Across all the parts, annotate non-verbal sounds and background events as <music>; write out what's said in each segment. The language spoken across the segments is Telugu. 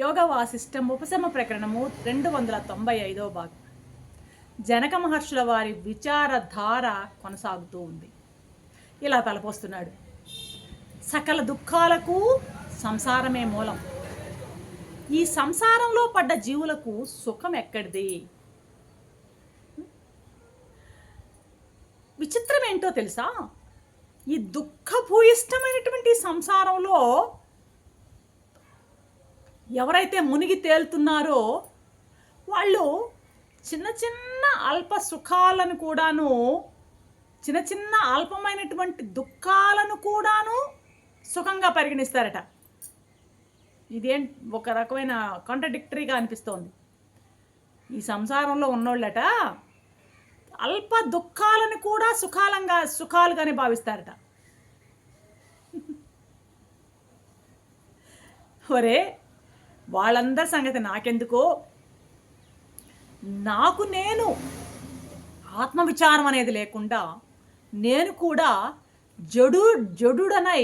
యోగ వాసిష్టం ఉపశమ ప్రకరణము రెండు వందల తొంభై ఐదో భాగం. జనక మహర్షుల వారి విచారధార కొనసాగుతూ ఉంది. ఇలా తలపోస్తున్నాడు. సకల దుఃఖాలకు సంసారమే మూలం. ఈ సంసారంలో పడ్డ జీవులకు సుఖం ఎక్కడిది? విచిత్రం ఏంటో తెలుసా? ఈ దుఃఖభూయిష్టమైనటువంటి సంసారంలో ఎవరైతే మునిగి తేలుతున్నారో వాళ్ళు చిన్న చిన్న అల్ప సుఖాలను కూడాను చిన్న చిన్న అల్పమైనటువంటి దుఃఖాలను కూడాను సుఖంగా పరిగణిస్తారట. ఇదేం ఒక రకమైన కాంట్రడిక్టరీగా అనిపిస్తోంది. ఈ సంసారంలో ఉన్నోళ్ళట అల్ప దుఃఖాలను కూడా సుఖాలంగా సుఖాలుగానే భావిస్తారట. <laughs> ఒరే వాళ్ళందరి సంగతి నాకెందుకో? నాకు నేను ఆత్మవిచారం అనేది లేకుండా నేను కూడా జడు జడుడనై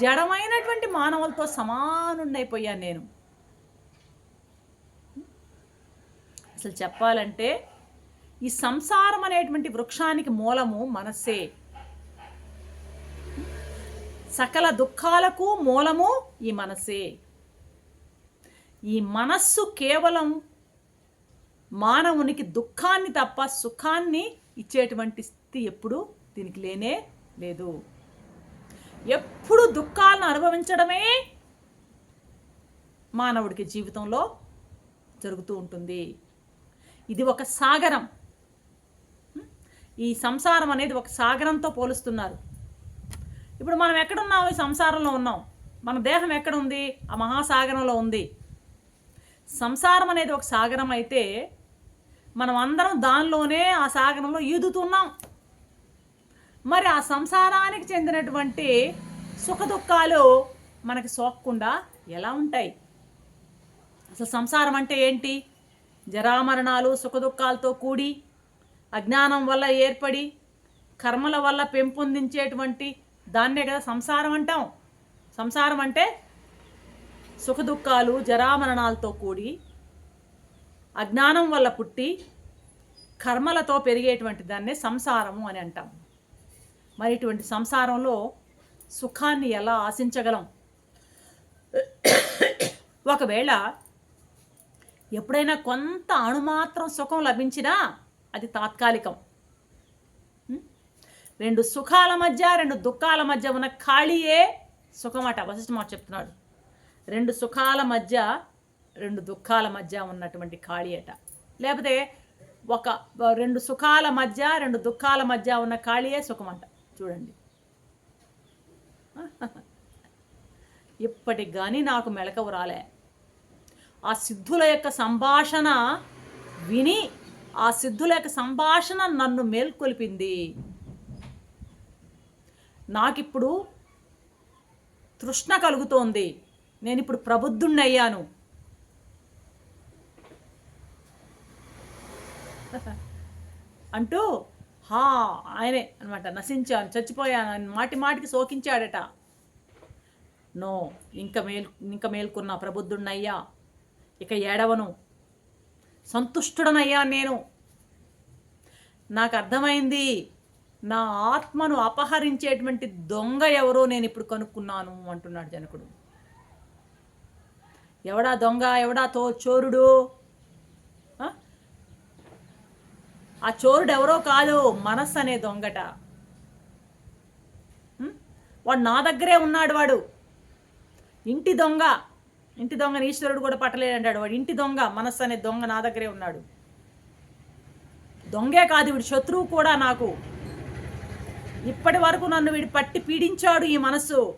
జడమైనటువంటి మానవులతో సమానుండైపోయాను నేను. అసలు చెప్పాలంటే ఈ సంసారం అనేటువంటి వృక్షానికి మూలము మనస్సే. సకల దుఃఖాలకు మూలము ఈ మనసే ఈ మనస్సు కేవలం మానవునికి దుఃఖాన్ని తప్ప సుఖాన్ని ఇచ్చేటువంటి స్థితి ఎప్పుడు దీనికి లేనే లేదు. ఎప్పుడు దుఃఖాలను అనుభవించడమే మానవుడికి జీవితంలో జరుగుతూ ఉంటుంది. ఇది ఒక సాగరం. ఈ సంసారం అనేది ఒక సాగరంతో పోలుస్తున్నారు. ఇప్పుడు మనం ఎక్కడున్నాం? ఈ సంసారంలో ఉన్నాం. మన దేహం ఎక్కడ ఉంది? ఆ మహాసాగరంలో ఉంది. సంసారం అనేది ఒక సాగరం అయితే మనం అందరం దానిలోనే ఆ సాగరంలో ఈదుతున్నాం మరి ఆ సంసారానికి చెందినటువంటి సుఖదుఖాలు మనకి సోకకుండా ఎలా ఉంటాయి? అసలు సంసారం అంటే ఏంటి? జరామరణాలు సుఖదుఖాలతో కూడి అజ్ఞానం వల్ల ఏర్పడి కర్మల వల్ల పెంపొందించేటువంటి దాన్నే కదా సంసారం అంటాం. సంసారం అంటే సుఖదుఖాలు జరామరణాలతో కూడి అజ్ఞానం వల్ల పుట్టి కర్మలతో పెరిగేటువంటి దాన్నే సంసారము అని అంటాం. మరి ఇటువంటి సంసారంలో సుఖాన్ని ఎలా ఆశించగలం? ఒకవేళ ఎప్పుడైనా కొంత అణుమాత్రం సుఖం లభించినా అది తాత్కాలికం. రెండు సుఖాల మధ్య రెండు దుఃఖాల మధ్య ఉన్న ఖాళీయే సుఖమట వశిష్ఠమాట చెప్తున్నాడు. రెండు సుఖాల మధ్య రెండు దుఃఖాల మధ్య ఉన్నటువంటి ఖాళీ అట. లేకపోతే ఒక రెండు సుఖాల మధ్య రెండు దుఃఖాల మధ్య ఉన్న ఖాళీయే సుఖమంట. చూడండి. <laughs> ఇప్పటికి కానీ నాకు మెళకవు రాలే. ఆ సిద్ధుల యొక్క సంభాషణ విని ఆ సిద్ధుల యొక్క సంభాషణ నన్ను మేల్కొల్పింది. నాకిప్పుడు తృష్ణ కలుగుతోంది. నేను ఇప్పుడు ప్రబుద్ధుణ్ణయ్యాను. <laughs> అంటూ హా ఆయనే అనమాట నశించాను చచ్చిపోయాను అని మాటి మాటికి శోకించాడట. నో ఇంక మేల్ ఇంక మేల్కొన్నా ప్రబుద్ధుణ్ణయ్యా. ఇక ఏడవను. సంతుష్టుడనయ్యా నేను. నాకు అర్థమైంది నా ఆత్మను అపహరించేటువంటి దొంగ ఎవరో నేను ఇప్పుడు కనుక్కున్నాను అంటున్నాడు జనకుడు. ఎవడా దొంగ ఎవడా తో చోరుడు? ఆ? చోరుడు ఎవరో కాదు మనస్సు అనే దొంగట. వాడు నా దగ్గరే ఉన్నాడు వాడు. ఇంటి దొంగ. ఇంటి దొంగని ఈశ్వరుడు కూడా పట్టలేడంటాడు వాడు. ఇంటి దొంగ మనస్సు అనే దొంగ నా దగ్గరే ఉన్నాడు. దొంగే కాదు వీడు శత్రువు కూడా నాకు. ఇప్పటి వరకు నన్ను వీడు పట్టి పీడించాడు ఈ మనస్సు.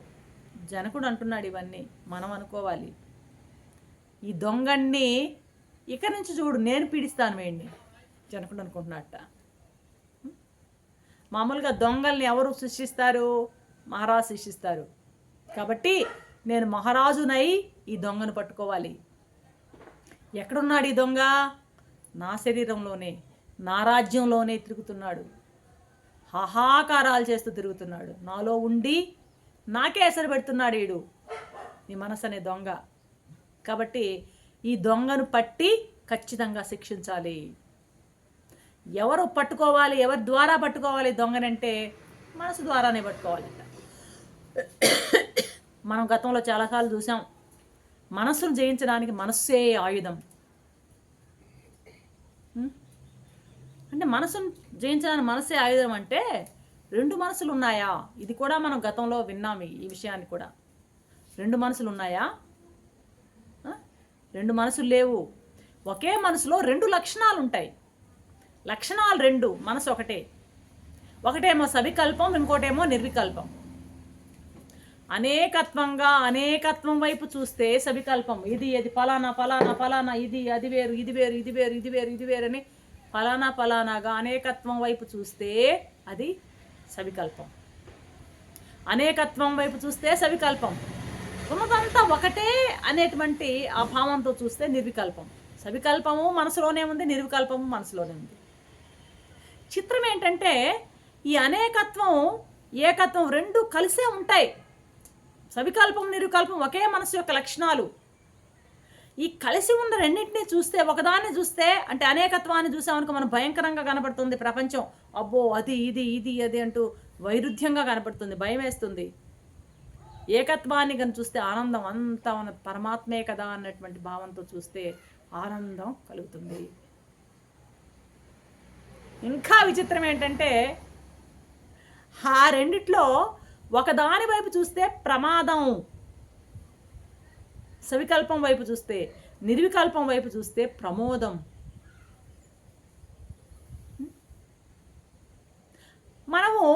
జనకుడు అంటున్నాడు ఇవన్నీ. మనం అనుకోవాలి. ఈ దొంగన్ని ఇక నుంచి చూడు నేను పీడిస్తాను వేయండి జనకుడు అనుకుంటున్నట్ట. మామూలుగా దొంగల్ని ఎవరు సృష్టిస్తారు మహారాజు సృష్టిస్తారు కాబట్టి నేను మహారాజునై ఈ దొంగను పట్టుకోవాలి. ఎక్కడున్నాడు ఈ దొంగ? నా శరీరంలోనే నా రాజ్యంలోనే తిరుగుతున్నాడు. హాహాకారాలు చేస్తూ తిరుగుతున్నాడు. నాలో ఉండి నాకే ఎసరు పెడుతున్నాడు వీడు నీ మనసు అనే దొంగ. కాబట్టి ఈ దొంగను పట్టి ఖచ్చితంగా శిక్షించాలి. ఎవరు పట్టుకోవాలి ఎవరి ద్వారా పట్టుకోవాలి దొంగనంటే మనసు ద్వారానే పట్టుకోవాలంట. మనం గతంలో చాలాసార్లు చూసాం మనస్సును జయించడానికి మనస్సే ఆయుధం. అంటే మనసును జయించడానికి మనసే ఆయుధం అంటే రెండు మనసులు ఉన్నాయా? ఇది కూడా మనం గతంలో విన్నాము ఈ- విషయాన్ని కూడా. రెండు మనసులు ఉన్నాయా? రెండు మనసులు లేవు. ఒకే మనసులో రెండు లక్షణాలు ఉంటాయి లక్షణాలు రెండు మనసు ఒకటే. ఒకటేమో సవికల్పం ఇంకోటేమో నిర్వికల్పం. అనేకత్వంగా అనేకత్వం వైపు చూస్తే సవికల్పం. ఇది ఇది ఫలానా ఫలానా ఫలానా ఇది అది వేరు ఇది వేరు ఇది వేరు ఇది వేరు ఇది వేరు అని ఫలానా ఫలానాగా అనేకత్వం వైపు చూస్తే అది సవికల్పం. అనేకత్వం వైపు చూస్తే సవికల్పం. ఉన్నదంతా ఒకటే అనేటువంటి ఆ భావంతో చూస్తే నిర్వికల్పం. సవికల్పము మనసులోనే ఉంది నిర్వికల్పము మనసులోనే ఉంది. చిత్రం ఏంటంటే ఈ అనేకత్వం ఏకత్వం రెండు కలిసే ఉంటాయి. సవికల్పం నిర్వికల్పం ఒకే మనసు యొక్క లక్షణాలు. ఈ కలిసి ఉన్న రెండింటినీ చూస్తే ఒకదాన్ని చూస్తే అంటే అనేకత్వాన్ని చూసామనుకో మనం భయంకరంగా కనబడుతుంది ప్రపంచం. అబ్బో అది ఇది ఇది అది అంటూ వైరుధ్యంగా కనబడుతుంది భయం వేస్తుంది ఏకత్వాన్ని కనుక చూస్తే ఆనందం అంతా మన పరమాత్మే కదా అన్నటువంటి భావంతో చూస్తే ఆనందం కలుగుతుంది. ఇంకా విచిత్రం ఏంటంటే ఆ రెండిట్లో ఒకదాని వైపు చూస్తే ప్రమాదం సవికల్పం వైపు చూస్తే నిర్వికల్పం వైపు చూస్తే ప్రమోదం. మనము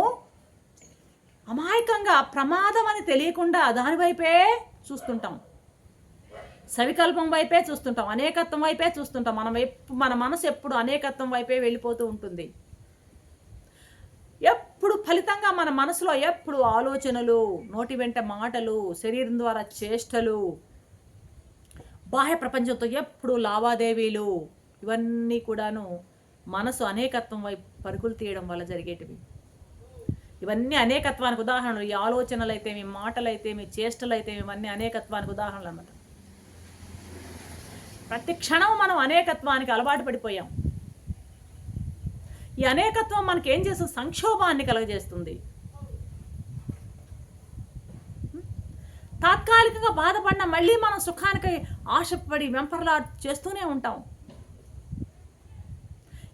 అమాయకంగా ప్రమాదం అని తెలియకుండా దాని వైపే చూస్తుంటాం. సవికల్పం వైపే చూస్తుంటాం. అనేకత్వం వైపే చూస్తుంటాం. మనం ఎప్పు మన మనసు ఎప్పుడు అనేకత్వం వైపే వెళ్ళిపోతూ ఉంటుంది. ఎప్పుడు ఫలితంగా మన మనసులో ఎప్పుడు ఆలోచనలు నోటి వెంట మాటలు శరీరం ద్వారా చేష్టలు బాహ్య ప్రపంచంతో ఎప్పుడు లావాదేవీలు ఇవన్నీ కూడాను మనసు అనేకత్వం వైపు పరుగులు తీయడం వల్ల జరిగేటివి. ఇవన్నీ అనేకత్వానికి ఉదాహరణలు. ఈ ఆలోచనలు అయితేమి మాటలు అయితేమి చేష్టలు అయితే ఇవన్నీ అనేకత్వానికి ఉదాహరణలు అన్నమాట. ప్రతి క్షణం మనం అనేకత్వానికి అలవాటు పడిపోయాం. ఈ అనేకత్వం మనకి ఏం చేస్తుంది? సంక్షోభాన్ని కలగజేస్తుంది. తాత్కాలికంగా బాధపడిన మళ్ళీ మనం సుఖానికి ఆశపడి వెంపర్లా చేస్తూనే ఉంటాం.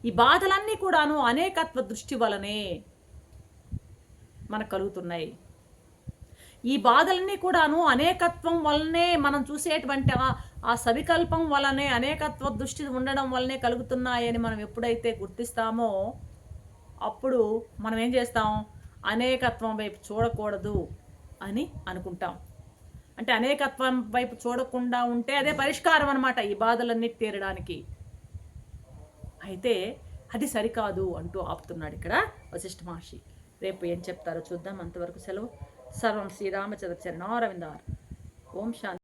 ఈ బాధలన్నీ కూడాను అనేకత్వ దృష్టి వలనే మనకు కలుగుతున్నాయి ఈ బాధలన్నీ కూడాను అనేకత్వం వల్లనే మనం చూసేటువంటి ఆ- సవికల్పం వలనే అనేకత్వ దృష్టి ఉండడం వల్లనే కలుగుతున్నాయని మనం ఎప్పుడైతే గుర్తిస్తామో అప్పుడు మనం ఏం చేస్తాం? అనేకత్వం వైపు చూడకూడదు అని అనుకుంటాం. అంటే అనేకత్వం వైపు చూడకుండా ఉంటే అదే పరిష్కారం అనమాట ఈ బాధలన్నీ తీరడానికి. అయితే అది సరికాదు అంటూ ఆపుతున్నాడు ఇక్కడ వశిష్ఠ మహర్షి. రేపు ఏం చెప్తారో చూద్దాం. అంతవరకు సెలవు. సర్వం శ్రీరామచంద్ర చరణారవిందార్ ఓం శాంతి.